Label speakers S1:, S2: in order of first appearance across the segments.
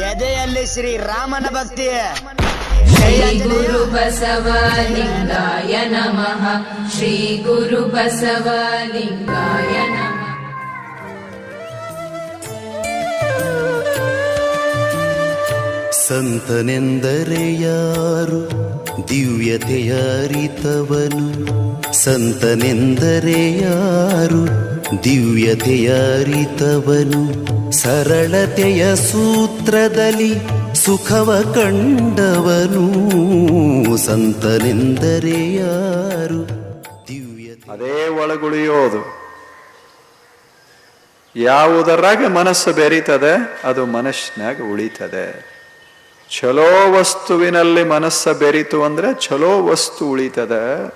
S1: ಎದೆಯಲ್ಲಿ ಶ್ರೀ ರಾಮನ ಭಕ್ತಿ.
S2: ಜಯ ಗುರು ಬಸವ ಲಿಂಗಾಯ ನಮಃ. ಶ್ರೀ ಗುರು ಬಸವ ಲಿಂಗಾಯ ನಮಃ.
S3: ಸಂತನೆಂದರೆ ಯಾರು? ದಿವ್ಯತೆಯ ಅರಿತವನು. ಸಂತನೆಂದರೆ ಯಾರು? ದಿವ್ಯತೆಯರಿತವನು ಸರಳತೆಯ ಸೂತ್ರದಲ್ಲಿ ಸುಖವ ಕಂಡವನು ಸಂತನೆಂದರೆ ಯಾರು? ದಿವ್ಯ
S4: ಅದೇ ಒಳಗುಳಿಯೋದು. ಯಾವುದರಾಗ ಮನಸ್ಸು ಬೆರೀತದೆ, ಅದು ಮನಸ್ಸಿನಾಗ ಉಳಿತದೆ. ಚಲೋ ವಸ್ತುವಿನಲ್ಲಿ ಮನಸ್ಸು ಬೆರೀತು ಅಂದ್ರೆ ಚಲೋ ವಸ್ತು ಉಳಿತದೆ.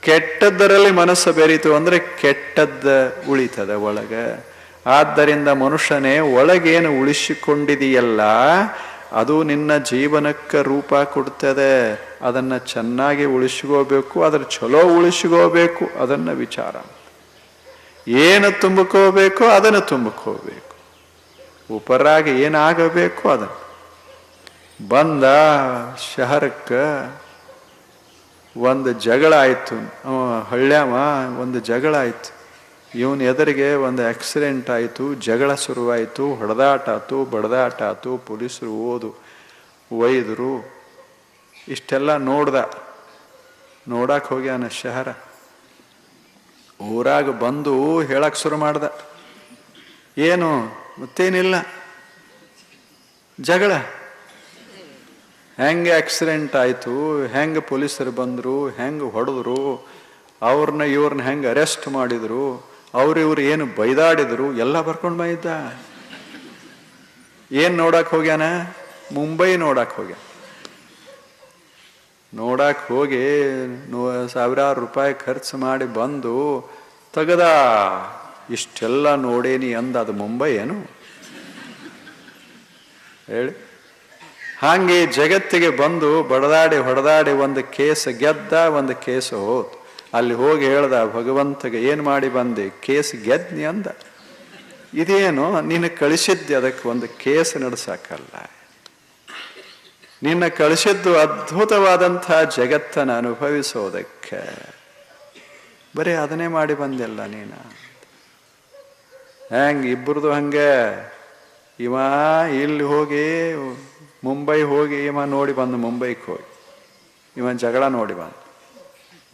S4: ಕೆಟ್ಟದ್ದರಲ್ಲಿ ಮನಸ್ಸು ಬೆರೀತು ಅಂದ್ರೆ ಕೆಟ್ಟದ್ದ ಉಳಿತದೆ ಒಳಗ. ಆದ್ದರಿಂದ ಮನುಷ್ಯನೇ, ಒಳಗೇನು ಉಳಿಸಿಕೊಂಡಿದೆಯಲ್ಲ, ಅದು ನಿನ್ನ ಜೀವನಕ್ಕೆ ರೂಪ ಕೊಡ್ತದೆ. ಅದನ್ನು ಚೆನ್ನಾಗಿ ಉಳಿಸ್ಕೋಬೇಕು, ಅದ್ರ ಚಲೋ ಉಳಿಸ್ಕೋಬೇಕು, ಅದನ್ನ ವಿಚಾರ ಏನು ತುಂಬಿಕೋಬೇಕು, ಅದನ್ನು ತುಂಬಿಕೋಬೇಕು. ಉಪರಾಗಿ ಏನಾಗಬೇಕು, ಅದನ್ನು. ಬಂದ ಶಹರಕ್ಕೆ ಒಂದು ಜಗಳ ಆಯಿತು. ಹಳ್ಳ್ಯಾಮ, ಒಂದು ಜಗಳ ಆಯಿತು. ಇವನ್ ಎದುರಿಗೆ ಒಂದು ಆಕ್ಸಿಡೆಂಟ್ ಆಯಿತು, ಜಗಳ ಶುರುವಾಯಿತು ಹೊಡೆದಾಟ ಆತು ಬಡದಾಟ ಆತು ಪೊಲೀಸರು ಓದು, ಒಯ್ದರು, ಇಷ್ಟೆಲ್ಲ ನೋಡ್ದ. ನೋಡಕ್ಕೆ ಹೋಗ್ಯಾನ ಶಹರ. ಊರಾಗ ಬಂದು ಹೇಳಕ್ಕೆ ಶುರು ಮಾಡ್ದ. ಏನು? ಮತ್ತೇನಿಲ್ಲ. ಜಗಳ. ಹೆಂಗೆ ಆಕ್ಸಿಡೆಂಟ್ ಆಯಿತು? ಹೆಂಗೆ ಪೊಲೀಸರು ಬಂದರು? ಹೆಂಗೆ ಹೊಡೆದ್ರು? ಅವ್ರನ್ನ ಇವ್ರನ್ನ ಹೆಂಗೆ ಅರೆಸ್ಟ್ ಮಾಡಿದ್ರು? ಅವ್ರು ಇವ್ರು ಏನು ಬೈದಾಡಿದ್ರು ಎಲ್ಲ ಬರ್ಕೊಂಡು ಬಂದಿದ್ದ ಏನು ನೋಡಕ್ ಹೋಗ್ಯಾನ? ಮುಂಬೈ ನೋಡಕ್ ಹೋಗ್ಯಾನ. ನೋಡಕ್ ಹೋಗಿ ಸಾವಿರಾರು ರೂಪಾಯಿ ಖರ್ಚು ಮಾಡಿ ಬಂದು ತೆಗದ, ಇಷ್ಟೆಲ್ಲ ನೋಡೇನಿ ಅಂದ, ಅದು ಮುಂಬೈ ಏನು? ಹೇಳಿ. ಹಾಗೆ ಜಗತ್ತಿಗೆ ಬಂದು ಬಡದಾಡಿ ಹೊಡೆದಾಡಿ ಒಂದು ಕೇಸ್ ಗೆದ್ದ, ಒಂದು ಕೇಸ್ ಹೋತು. ಅಲ್ಲಿ ಹೋಗಿ ಹೇಳ್ದ, ಭಗವಂತಗೆ ಏನು ಮಾಡಿ ಬಂದೆ? ಕೇಸ್ ಗೆದ್ನಿ ಅಂದ. ಇದೇನು ನೀನು ಕಳಿಸಿದ್ದೆ ಅದಕ್ಕೆ ಒಂದು ಕೇಸ್ ನಡೆಸಕ್ಕಲ್ಲ ನಿನ್ನ ಕಳಿಸಿದ್ದು ಅದ್ಭುತವಾದಂಥ ಜಗತ್ತನ್ನು ಅನುಭವಿಸೋದಕ್ಕೆ. ಬರೀ ಅದನ್ನೇ ಮಾಡಿ ಬಂದಿಲ್ಲ ನೀನು. ಹೆಂಗೆ ಇಬ್ಬರದು ಹಂಗೆ? ಇವ ಇಲ್ಲಿ ಹೋಗಿ, ಮುಂಬೈ ಹೋಗಿ, ಇವ ನೋಡಿ ಬಂದು ಮುಂಬೈಗೆ ಹೋಗಿ. ಇವ ಜಗಳ ನೋಡಿ ಬಂದ.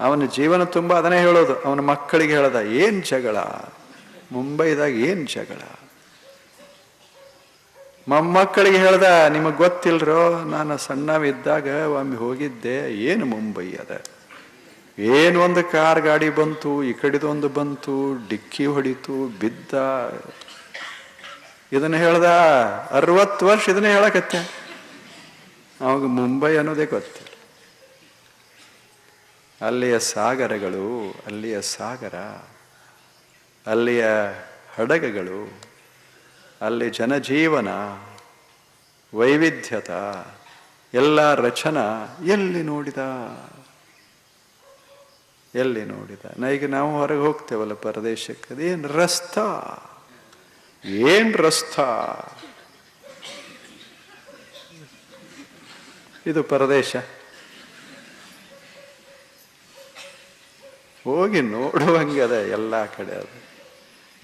S4: ಅವನ ಜೀವನ ತುಂಬ ಅದನ್ನೇ ಹೇಳೋದು. ಅವನ ಮಕ್ಕಳಿಗೆ ಹೇಳ್ದ, ಏನು ಜಗಳ? ಮುಂಬೈದಾಗ ಏನು ಜಗಳ? ಮೊಮ್ಮಕ್ಕಳಿಗೆ ಹೇಳ್ದ, ನಿಮಗೆ ಗೊತ್ತಿಲ್ರೋ? ನಾನು ಸಣ್ಣವಿದ್ದಾಗ ಒಮ್ಮೆ ಹೋಗಿದ್ದೆ. ಏನು ಮುಂಬೈ ಅದ? ಏನು ಒಂದು ಕಾರ್ ಗಾಡಿ ಬಂತು, ಈ ಕಡೆದೊಂದು ಬಂತು, ಡಿಕ್ಕಿ ಹೊಡಿತು, ಬಿದ್ದ. ಇದನ್ನ ಹೇಳ್ದ, ಅರವತ್ತು ವರ್ಷ ಇದನ್ನ ಹೇಳಕತ್ತೆ. ಅವಾಗ ಮುಂಬೈ ಅನ್ನೋದೇ ಗೊತ್ತಿಲ್ಲ ಅಲ್ಲಿಯ ಸಾಗರಗಳು, ಅಲ್ಲಿಯ ಸಾಗರ, ಅಲ್ಲಿಯ ಹಡಗಗಳು, ಅಲ್ಲಿ ಜನಜೀವನ, ವೈವಿಧ್ಯತ, ಎಲ್ಲ ರಚನ ಎಲ್ಲಿ ನೋಡಿದ? ಎಲ್ಲಿ ನೋಡಿದ? ನಾ ಈಗ ನಾವು ಹೊರಗೆ ಹೋಗ್ತೇವಲ್ಲ ಪರದೇಶಕ್ಕೆ, ಅದೇನು ರಸ್ತ? ಏನು ರಸ್ತ? ಇದು ಪರದೇಶ. ಹೋಗಿ ನೋಡುವಂಗದ ಎಲ್ಲ ಕಡೆ ಅದು.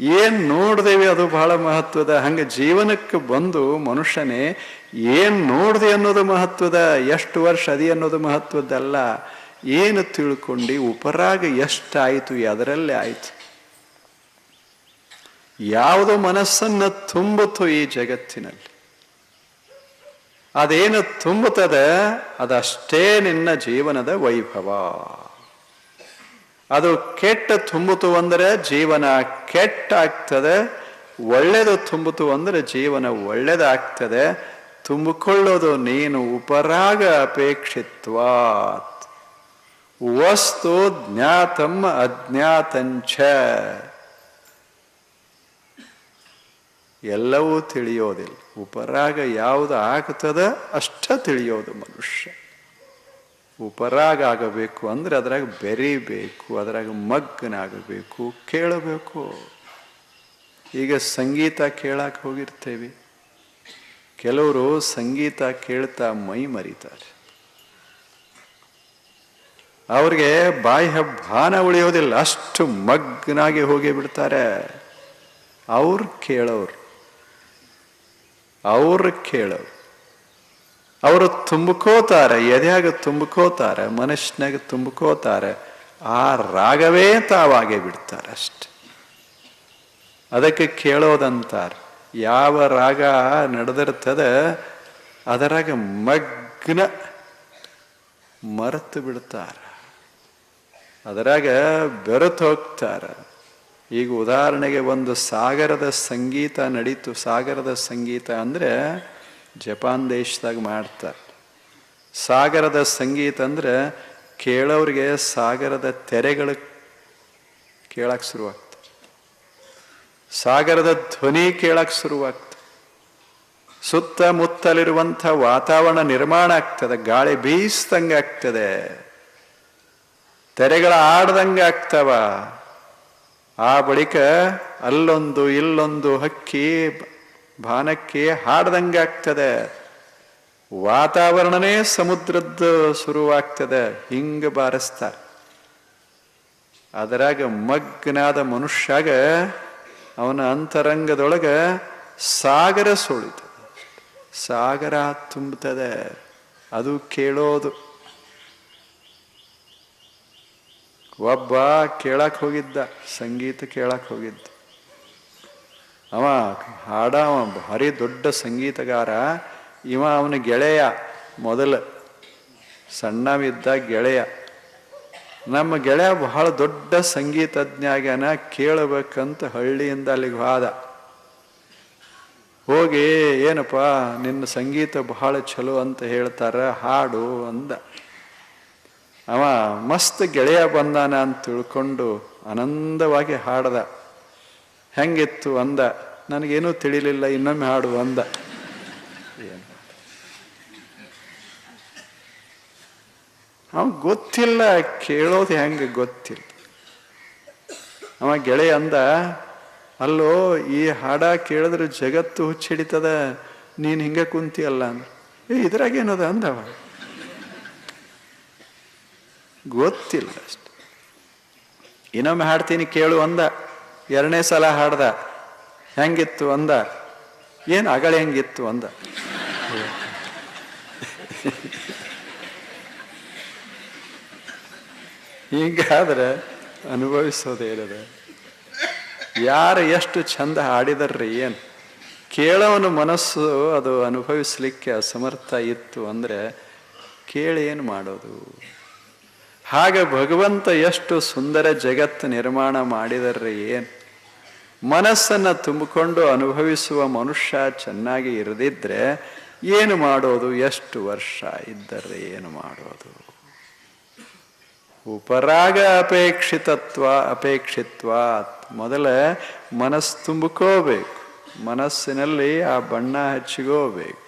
S4: ಏನ್ ನೋಡ್ದೇವಿ ಅದು ಬಹಳ ಮಹತ್ವದ? ಹಂಗೆ ಜೀವನಕ್ಕೆ ಬಂದು ಮನುಷ್ಯನೇ ಏನ್ ನೋಡ್ದೆ ಅನ್ನೋದು ಮಹತ್ವದ? ಎಷ್ಟು ವರ್ಷ ಅದಿ ಅನ್ನೋದು ಮಹತ್ವದ್ದಲ್ಲ. ಏನು ತಿಳ್ಕೊಂಡು ಉಪರಾಗ ಎಷ್ಟಾಯಿತು ಅದರಲ್ಲೇ ಆಯ್ತು. ಯಾವುದು ಮನಸ್ಸನ್ನ ತುಂಬುತ್ತೋ ಈ ಜಗತ್ತಿನಲ್ಲಿ. ಅದೇನು ತುಂಬುತ್ತದೆ? ಅದಷ್ಟೇ ನಿನ್ನ ಜೀವನದ ವೈಭವ. ಅದು ಕೆಟ್ಟ ತುಂಬಿತು ಅಂದರೆ ಜೀವನ ಕೆಟ್ಟಾಗ್ತದೆ ಒಳ್ಳೆಯದು ತುಂಬಿತು ಅಂದರೆ ಜೀವನ ಒಳ್ಳೇದಾಗ್ತದೆ. ತುಂಬಿಕೊಳ್ಳೋದು ನೀನು ಉಪರಾಗ ಅಪೇಕ್ಷಿತ್ವಾತ್. ವಸ್ತು ಜ್ಞಾತಂ ಅಜ್ಞಾತಂಚ ಎಲ್ಲವೂ ತಿಳಿಯೋದಿಲ್ಲ. ಉಪರಾಗ ಯಾವುದು ಆಗ್ತದೆ ಅಷ್ಟ ತಿಳಿಯೋದು ಮನುಷ್ಯ. ಉಪರಾಗ ಆಗಬೇಕು ಅಂದ್ರೆ ಅದ್ರಾಗ ಬೆರಿಬೇಕು, ಅದ್ರಾಗ ಮಗ್ಗನಾಗಬೇಕು ಕೇಳಬೇಕು. ಈಗ ಸಂಗೀತ ಕೇಳಕ್ಕೆ ಹೋಗಿರ್ತೇವೆ. ಕೆಲವರು ಸಂಗೀತ ಕೇಳ್ತಾ ಮೈ ಮರಿತಾರೆ. ಅವ್ರಿಗೆ ಬಾಯಿ ಭಾನ ಉಳಿಯೋದಿಲ್ಲ, ಅಷ್ಟು ಮಗ್ನಾಗಿ ಹೋಗಿ ಬಿಡ್ತಾರೆ. ಅವ್ರು ಕೇಳೋರು ಅವ್ರು ಕೇಳೋರು. ಅವರು ತುಂಬಿಕೋತಾರೆ, ಎದೆಯಾಗ ತುಂಬಿಕೋತಾರೆ, ಮನಸ್ಸಿನಾಗ ತುಂಬಿಕೋತಾರೆ, ಆ ರಾಗವೇ ತಾವಾಗೆ ಬಿಡ್ತಾರೆ ಅಷ್ಟೆ. ಅದಕ್ಕೆ ಕೇಳೋದಂತಾರೆ, ಯಾವ ರಾಗ ನಡೆದಿರ್ತದ, ಅದರಾಗ ಮಗ್ನ ಮರೆತು ಬಿಡ್ತಾರೆ. ಅದರಾಗ ಬೆರೆತು ಹೋಗ್ತಾರೆ. ಈಗ ಉದಾಹರಣೆಗೆ ಒಂದು ಸಾಗರದ ಸಂಗೀತ ನಡೀತು, ಸಾಗರದ ಸಂಗೀತ ಅಂದರೆ ಜಪಾನ್ ದೇಶದಾಗ ಮಾಡ್ತಾರೆ. ಸಾಗರದ ಸಂಗೀತ ಅಂದ್ರೆ ಕೇಳೋರಿಗೆ ಸಾಗರದ ತೆರೆಗಳು ಕೇಳಕ್ಕೆ ಶುರುವಾಗ್ತದೆ ಸಾಗರದ ಧ್ವನಿ ಕೇಳಕ್ಕೆ ಶುರುವಾಗ್ತದೆ ಸುತ್ತಮುತ್ತಲಿರುವಂಥ ವಾತಾವರಣ ನಿರ್ಮಾಣ ಆಗ್ತದೆ, ಗಾಳಿ ಬೀಸ್ದಂಗೆ ಆಗ್ತದೆ. ತೆರೆಗಳ ಆಡ್ದಂಗೆ ಆಗ್ತವ. ಆ ಬಳಿಕ ಅಲ್ಲೊಂದು ಇಲ್ಲೊಂದು ಹಕ್ಕಿ ಬಾನಕ್ಕೆ ಹಾಡ್ದಂಗೆ ಆಗ್ತದೆ. ವಾತಾವರಣನೇ ಸಮುದ್ರದ್ದು ಶುರುವಾಗ್ತದೆ. ಹಿಂಗ ಬಾರಿಸ್ತಾರೆ. ಅದರಾಗ ಮಗ್ನಾದ ಮನುಷ್ಯಾಗ ಅವನ ಅಂತರಂಗದೊಳಗ ಸಾಗರ ಸುಳಿತದೆ. ಸಾಗರ ತುಂಬುತ್ತದೆ. ಅದು ಕೇಳೋದು. ಒಬ್ಬ ಕೇಳಕ್ಕೆ ಹೋಗಿದ್ದ, ಸಂಗೀತ ಕೇಳಕ್ಕೆ ಹೋಗಿದ್ದ. ಅವ ಹಾಡ ಭಾರಿ ದೊಡ್ಡ ಸಂಗೀತಗಾರ. ಇವ ಅವನ ಗೆಳೆಯ, ಮೊದಲ ಸಣ್ಣವಿದ್ದ ಗೆಳೆಯ. ನಮ್ಮ ಗೆಳೆಯ ಬಹಳ ದೊಡ್ಡ ಸಂಗೀತಜ್ಞಾಗ್ಯಾನ ಕೇಳಬೇಕಂತ ಹಳ್ಳಿಯಿಂದ ಅಲ್ಲಿಗೆ ಹೋದ ಹೋಗಿ, ಏನಪ್ಪ, ನಿನ್ನ ಸಂಗೀತ ಬಹಳ ಚಲೋ ಅಂತ ಹೇಳ್ತಾರ, ಹಾಡು ಅಂದ. ಅವ ಮಸ್ತ್ ಗೆಳೆಯ ಬಂದಾನ ಅಂತ ತಿಳ್ಕೊಂಡು ಆನಂದವಾಗಿ ಹಾಡ್ದ. ಹೆಂಗಿತ್ತು ಅಂದ. ನನಗೇನೂ ತಿಳಿಲಿಲ್ಲ, ಇನ್ನೊಮ್ಮೆ ಹಾಡು ಅಂದ. ಅವ ಗೊತ್ತಿಲ್ಲ, ಕೇಳೋದು ಹೆಂಗೆ ಗೊತ್ತಿಲ್ಲ. ಅವ ಗೆಳೆಯ ಅಂದ, ಅಲ್ಲೋ, ಈ ಹಾಡ ಕೇಳಿದ್ರೆ ಜಗತ್ತು ಹುಚ್ಚಿಡಿತದ, ನೀನು ಹಿಂಗೆ ಕುಂತಿಯಲ್ಲ ಅಂದ್ರೆ ಏ ಇದ್ರಾಗೇನದ ಅಂದವ ಗೊತ್ತಿಲ್ಲ ಅಷ್ಟೆ. ಇನ್ನೊಮ್ಮೆ ಹಾಡ್ತೀನಿ ಕೇಳು ಅಂದ. ಎರಡನೇ ಸಲ ಹಾಡ್ದ, ಹೆಂಗಿತ್ತು ಅಂದ? ಏನು ಅಗಳೆ ಹೆಂಗಿತ್ತು ಅಂದ? ಹೀಗಾದ್ರೆ ಅನುಭವಿಸೋದೇನದ ಯಾರು ಎಷ್ಟು ಚಂದ ಹಾಡಿದರ್ರಿ ಏನು? ಕೇಳೋವನ ಮನಸ್ಸು ಅದು ಅನುಭವಿಸ್ಲಿಕ್ಕೆ ಅಸಮರ್ಥ ಇತ್ತು ಅಂದರೆ, ಕೇಳಿ ಏನು ಮಾಡೋದು? ಹಾಗೆ ಭಗವಂತ ಎಷ್ಟು ಸುಂದರ ಜಗತ್ತು ನಿರ್ಮಾಣ ಮಾಡಿದರ್ರಿ ಏನು? ಮನಸ್ಸನ್ನು ತುಂಬಿಕೊಂಡು ಅನುಭವಿಸುವ ಮನುಷ್ಯ ಚೆನ್ನಾಗಿ ಇರದಿದ್ದರೆ ಏನು ಮಾಡೋದು? ಎಷ್ಟು ವರ್ಷ ಇದ್ದರೆ ಏನು ಮಾಡೋದು? ಉಪರಾಗ ಅಪೇಕ್ಷಿತತ್ವ, ಅಪೇಕ್ಷಿತ್ವ. ಮೊದಲೇ ಮನಸ್ಸು ತುಂಬಿಕೋಬೇಕು. ಮನಸ್ಸಿನಲ್ಲಿ ಆ ಬಣ್ಣ ಹಚ್ಚಿಕೋಬೇಕು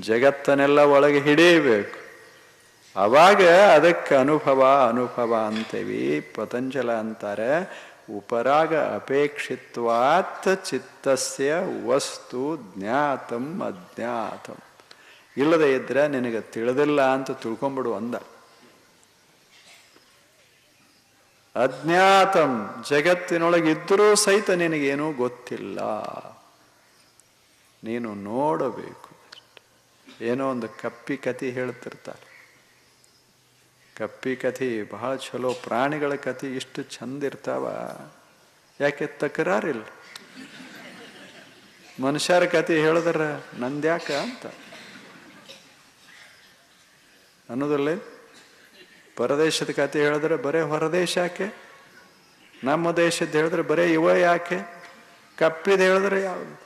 S4: ಜಗತ್ತನ್ನೆಲ್ಲ ಒಳಗೆ ಹಿಡಿಯಬೇಕು. ಅವಾಗ ಅದಕ್ಕೆ ಅನುಭವ ಅನುಭವ ಅಂತೇವಿ. ಪತಂಜಲ ಅಂತಾರೆ. ಉಪರಾಗ ಅಪೇಕ್ಷಿತ್ವಾತ್ ಚಿತ್ತಸ್ಯ ವಸ್ತು ಜ್ಞಾತಂ ಅಜ್ಞಾತಂ. ಇಲ್ಲದೆ ಇದ್ರೆ ನಿನಗೆ ತಿಳಿದಿಲ್ಲ ಅಂತ ತಿಳ್ಕೊಂಬಿಡು ಅಂದ. ಅಜ್ಞಾತಂ ಜಗತ್ತಿನೊಳಗೆ ಇದ್ದರೂ ಸಹಿತ ನಿನಗೇನೂ ಗೊತ್ತಿಲ್ಲ. ನೀನು ನೋಡಬೇಕು. ಏನೋ ಒಂದು ಕಪ್ಪಿ ಕತಿ ಹೇಳ್ತಿರ್ತಾರೆ. ಕಪ್ಪಿ ಕಥೆ, ಬಹಳ ಚಲೋ ಪ್ರಾಣಿಗಳ ಕಥೆ, ಇಷ್ಟು ಚಂದ ಇರ್ತಾವ. ಯಾಕೆ ತಕರಾರಿಲ್ಲ? ಮನುಷ್ಯರ ಕಥೆ ಹೇಳಿದ್ರ ನಂದ್ಯಾಕ ಅಂತ. ಅನ್ನೋದಲ್ಲೇ ಪರದೇಶದ ಕಥೆ ಹೇಳಿದ್ರೆ ಬರೇ ಹೊರದೇಶ ಯಾಕೆ? ನಮ್ಮ ದೇಶದ ಹೇಳಿದ್ರೆ ಬರೇ ಇವ ಯಾಕೆ? ಕಪ್ಪಿದ ಹೇಳಿದ್ರೆ ಯಾವುದು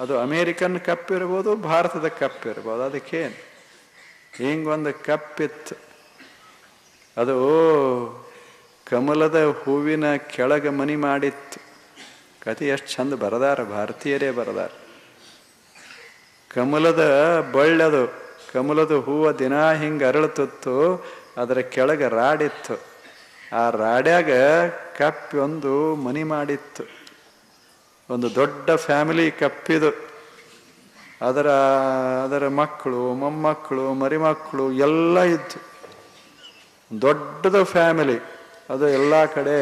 S4: ಅದು ಅಮೇರಿಕನ್ ಕಪ್ಪಿರ್ಬೋದು ಭಾರತದ ಕಪ್ಪಿರ್ಬೋದು ಅದಕ್ಕೇನು? ಹಿಂಗೊಂದು ಕಪ್ಪಿತ್ತು. ಅದು ಕಮಲದ ಹೂವಿನ ಕೆಳಗೆ ಮನಿ ಮಾಡಿತ್ತು. ಕತೆ ಎಷ್ಟು ಚಂದ ಬರದಾರ, ಭಾರತೀಯರೇ ಬರದಾರ. ಕಮಲದ ಬಳ್ಳದು ಕಮಲದ ಹೂವು ದಿನ ಹಿಂಗೆ ಅರಳುತ್ತಿತ್ತು, ಅದರ ಕೆಳಗೆ ರಾಡಿತ್ತು. ಆ ರಾಡ್ಯಾಗ ಕಪ್ಪಿ ಒಂದು ಮನಿ ಮಾಡಿತ್ತು. ಒಂದು ದೊಡ್ಡ ಫ್ಯಾಮಿಲಿ ಕಪ್ಪಿದು. ಅದರ ಅದರ ಮಕ್ಕಳು, ಮೊಮ್ಮಕ್ಕಳು, ಮರಿಮಕ್ಕಳು ಎಲ್ಲ ಇತ್ತು ದೊಡ್ಡದು ಫ್ಯಾಮಿಲಿ. ಅದು ಎಲ್ಲ ಕಡೆ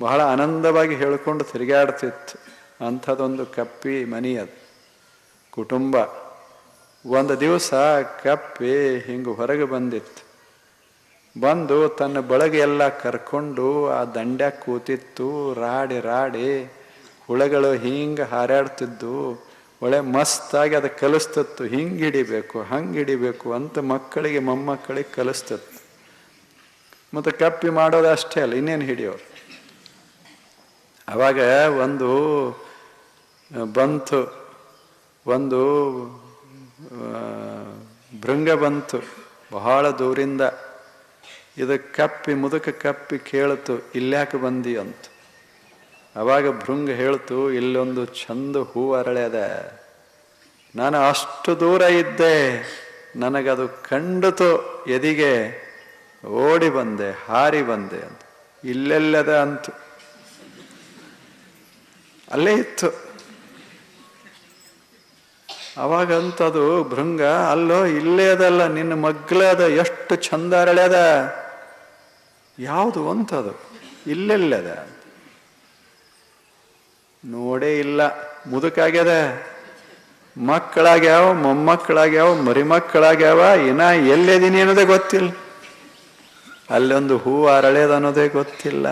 S4: ಬಹಳ ಆನಂದವಾಗಿ ಹೇಳಿಕೊಂಡು ತಿರುಗಾಡ್ತಿತ್ತು. ಅಂಥದ್ದೊಂದು ಕಪ್ಪಿ ಮನಿ ಅದು. ಕುಟುಂಬ. ಒಂದು ದಿವಸ ಕಪ್ಪಿ ಹಿಂಗೆ ಹೊರಗೆ ಬಂದಿತ್ತು. ಬಂದು ತನ್ನ ಬಳಗ ಎಲ್ಲ ಕರ್ಕೊಂಡು ಆ ದಂಡ್ಯಾಗ ಕೂತಿತ್ತು, ರಾಡಿ ರಾಡಿ ಹುಳಗಳು ಹಿಂಗೆ ಹಾರಾಡ್ತಿದ್ದು, ಒಳ್ಳೆ ಮಸ್ತಾಗಿ ಅದು ಕಲಿಸ್ತಿತ್ತು. ಹಿಂಗೆ ಹಿಡಿಬೇಕು, ಹಂಗೆ ಹಿಡಿಬೇಕು ಅಂತ ಮಕ್ಕಳಿಗೆ, ಮೊಮ್ಮಕ್ಕಳಿಗೆ ಕಲಿಸ್ತಿತ್ತು. ಮತ್ತು ಕಪ್ಪಿ ಮಾಡೋದು ಅಷ್ಟೇ ಅಲ್ಲ, ಇನ್ನೇನು ಹಿಡಿಯೋರು. ಅವಾಗ ಒಂದು ಬಂತು, ಒಂದು ಭೃಂಗ ಬಂತು, ಬಹಳ ದೂರಿಂದ. ಇದು ಕಪ್ಪಿ, ಮುದುಕ ಕಪ್ಪಿ ಕೇಳ್ತು, ಇಲ್ಯಾಕೆ ಬಂದಿ ಅಂತ. ಅವಾಗ ಭೃಂಗ ಹೇಳ್ತು, ಇಲ್ಲೊಂದು ಚಂದ ಹೂ ಅರಳ್ಯದ ನಾನು ಅಷ್ಟು ದೂರ ಇದ್ದೆ, ನನಗದು ಕಂಡಿತು ಎದಿಗೆ. ಓಡಿ ಬಂದೆ, ಹಾರಿ ಬಂದೆ ಅಂತ. ಇಲ್ಲೆಲ್ಲದ ಅಂತು. ಅಲ್ಲೇ ಇತ್ತು. ಅವಾಗಂತದು ಭೃಂಗ, ಅಲ್ಲೋ, ಇಲ್ಲೇ ಅದಲ್ಲ, ನಿನ್ನ ಮಗ್ಲದ ಎಷ್ಟು ಚಂದ ಅರಳ್ಯದ ಯಾವುದು ಅಂತದು ಇಲ್ಲೆಲ್ಲದ ನೋಡೇ ಇಲ್ಲ. ಮುದುಕಾಗ್ಯದ. ಮಕ್ಕಳಾಗ್ಯಾವ, ಮೊಮ್ಮಕ್ಕಳಾಗ್ಯಾವ, ಮರಿಮಕ್ಕಳಾಗ್ಯಾವ, ಇನ್ನ ಎಲ್ಲೆದೀನಿ ಅನ್ನೋದೇ ಗೊತ್ತಿಲ್ಲ. ಅಲ್ಲೊಂದು ಹೂ ಅರಳ್ಯದ ಅನ್ನೋದೇ ಗೊತ್ತಿಲ್ಲ.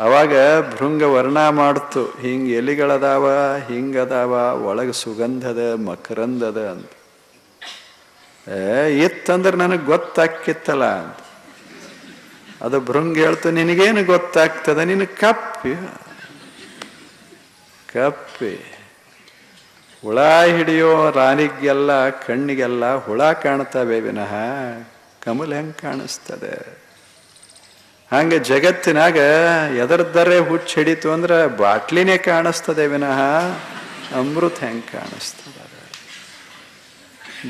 S4: ಅವಾಗ ಭೃಂಗ ವರ್ಣ ಮಾಡ್ತು, ಹಿಂಗೆ ಎಲಿಗಳದಾವ, ಹಿಂಗದಾವ, ಒಳಗೆ ಸುಗಂಧದ, ಮಕರಂದದ ಅಂತ. ಏ ಇತ್ತಂದ್ರೆ ನನಗೆ ಗೊತ್ತಾಕಿತ್ತಲ್ಲ ಅಂತ. ಅದು ಭೃಂಗ ಹೇಳ್ತು, ನಿನಗೇನು ಗೊತ್ತಾಗ್ತದ? ನಿನಗೆ ಕಪ್ಪಿ. ಕಪ್ಪಿ. ಹುಳ ಹಿಡಿಯೋ ರಾಣಿಗೆಲ್ಲ ಕಣ್ಣಿಗೆಲ್ಲ ಹುಳ ಕಾಣ್ತವೆ ವಿನಃ ಕಮಲ್ ಹೆಂಗೆ ಕಾಣಿಸ್ತದೆ? ಹಂಗೆ ಜಗತ್ತಿನಾಗ ಎದರ್ದರೆ ಹುಚ್ಚ ಹಿಡಿತು ಅಂದ್ರೆ ಬಾಟ್ಲಿನೇ ಕಾಣಿಸ್ತದೆ ವಿನಃ ಅಮೃತ ಹೆಂಗೆ ಕಾಣಿಸ್ತದೆ?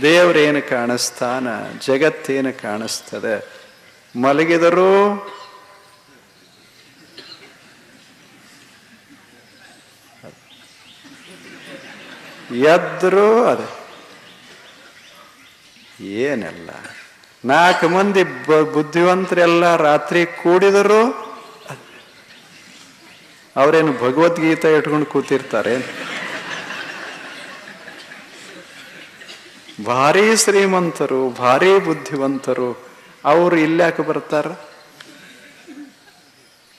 S4: ದೇವ್ರೇನು ಕಾಣಿಸ್ತಾನ? ಜಗತ್ತೇನು ಕಾಣಿಸ್ತದೆ? ಮಲಗಿದರೂ ಎದ್ರು ಅದೇ. ಏನೆಲ್ಲ? ನಾಲ್ಕು ಮಂದಿ ಬುದ್ಧಿವಂತರೆಲ್ಲ ರಾತ್ರಿ ಕೂಡಿದರು ಅವರೇನು ಭಗವದ್ಗೀತೆ ಇಟ್ಕೊಂಡು ಕೂತಿರ್ತಾರೆ? ಭಾರಿ ಶ್ರೀಮಂತರು, ಭಾರಿ ಬುದ್ಧಿವಂತರು, ಅವರು ಇಲ್ಲಾಕೆ ಬರ್ತಾರ?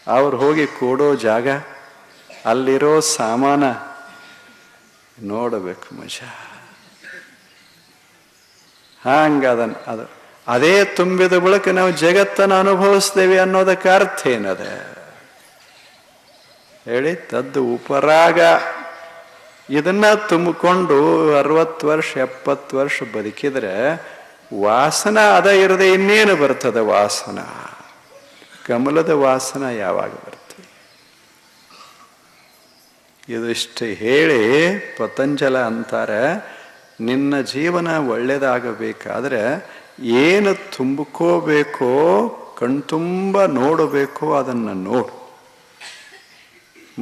S4: ಅವ್ರು ಹೋಗಿ ಕೂಡೋ ಜಾಗ, ಅಲ್ಲಿರೋ ಸಾಮಾನ ನೋಡಬೇಕು ಮಜಾ ಹಂಗದನ್ ಅದು, ಅದೇ ತುಂಬಿದ ಬಳಿಕ ನಾವು ಜಗತ್ತನ್ನು ಅನುಭವಿಸ್ತೇವೆ ಅನ್ನೋದಕ್ಕೆ ಅರ್ಥ ಏನದ? ಹೇಳಿ, ತದ್ದು ಉಪರಾಗ. ಇದನ್ನ ತುಂಬಿಕೊಂಡು ಅರವತ್ತು ವರ್ಷ, ಎಪ್ಪತ್ತು ವರ್ಷ ಬದುಕಿದ್ರೆ ವಾಸನ ಅದ ಇರದೆ ಇನ್ನೇನು ಬರ್ತದೆ ವಾಸನ? ಕಮಲದ ವಾಸನ ಯಾವಾಗ ಬರ್ತದೆ? ಇದಿಷ್ಟು ಹೇಳಿ ಪತಂಜಲ ಅಂತಾರೆ, ನಿನ್ನ ಜೀವನ ಒಳ್ಳೆಯದಾಗಬೇಕಾದ್ರೆ ಏನು ತುಂಬಿಕೋಬೇಕೋ, ಕಣ್ತುಂಬ ನೋಡಬೇಕೋ ಅದನ್ನು ನೋಡು.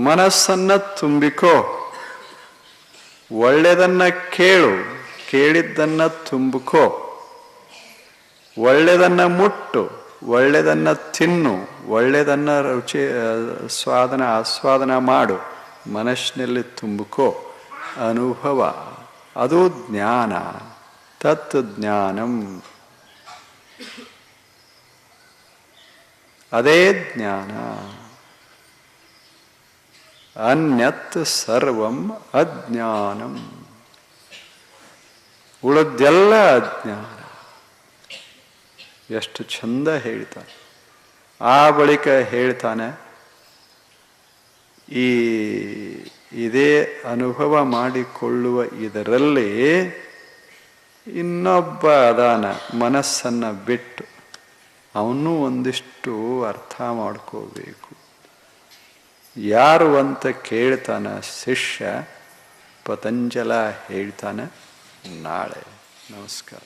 S4: ಮನಸ್ಸನ್ನು ತುಂಬಿಕೋ. ಒಳ್ಳೆಯದನ್ನ ಕೇಳು, ಕೇಳಿದ್ದನ್ನು ತುಂಬಿಕೋ. ಒಳ್ಳೆಯದನ್ನ ಮುಟ್ಟು ಒಳ್ಳೆಯದನ್ನ ತಿನ್ನು ಒಳ್ಳೆಯದನ್ನ ರುಚಿ ಸ್ವಾದನ, ಆಸ್ವಾದನ ಮಾಡು. ಮನಸ್ಸಿನಲ್ಲಿ ತುಂಬಿಕೋ ಅನುಭವ. ಅದು ಜ್ಞಾನ. ತತ್ ಜ್ಞಾನಂ ಅದೇ ಜ್ಞಾನ. ಅನ್ಯತ್ ಸರ್ವಂ ಅಜ್ಞಾನಂ. ಉಳಿದೆಲ್ಲ ಅಜ್ಞಾನ. ಎಷ್ಟು ಚಂದ ಹೇಳ್ತಾನೆ. ಆ ಬಳಿಕ ಹೇಳ್ತಾನೆ ಈ ಇದೇ ಅನುಭವ ಮಾಡಿಕೊಳ್ಳುವ ಇದರಲ್ಲಿ ಇನ್ನೊಬ್ಬ ಅದಾನ ಮನಸ್ಸನ್ನು ಬಿಟ್ಟು ಅವನು ಒಂದಿಷ್ಟು ಅರ್ಥ ಮಾಡ್ಕೋಬೇಕು. ಯಾರು ಅಂತ ಕೇಳ್ತಾನ ಶಿಷ್ಯ ಪತಂಜಲ ಹೇಳ್ತಾನೆ, ನಾಳೆ. ನಮಸ್ಕಾರ.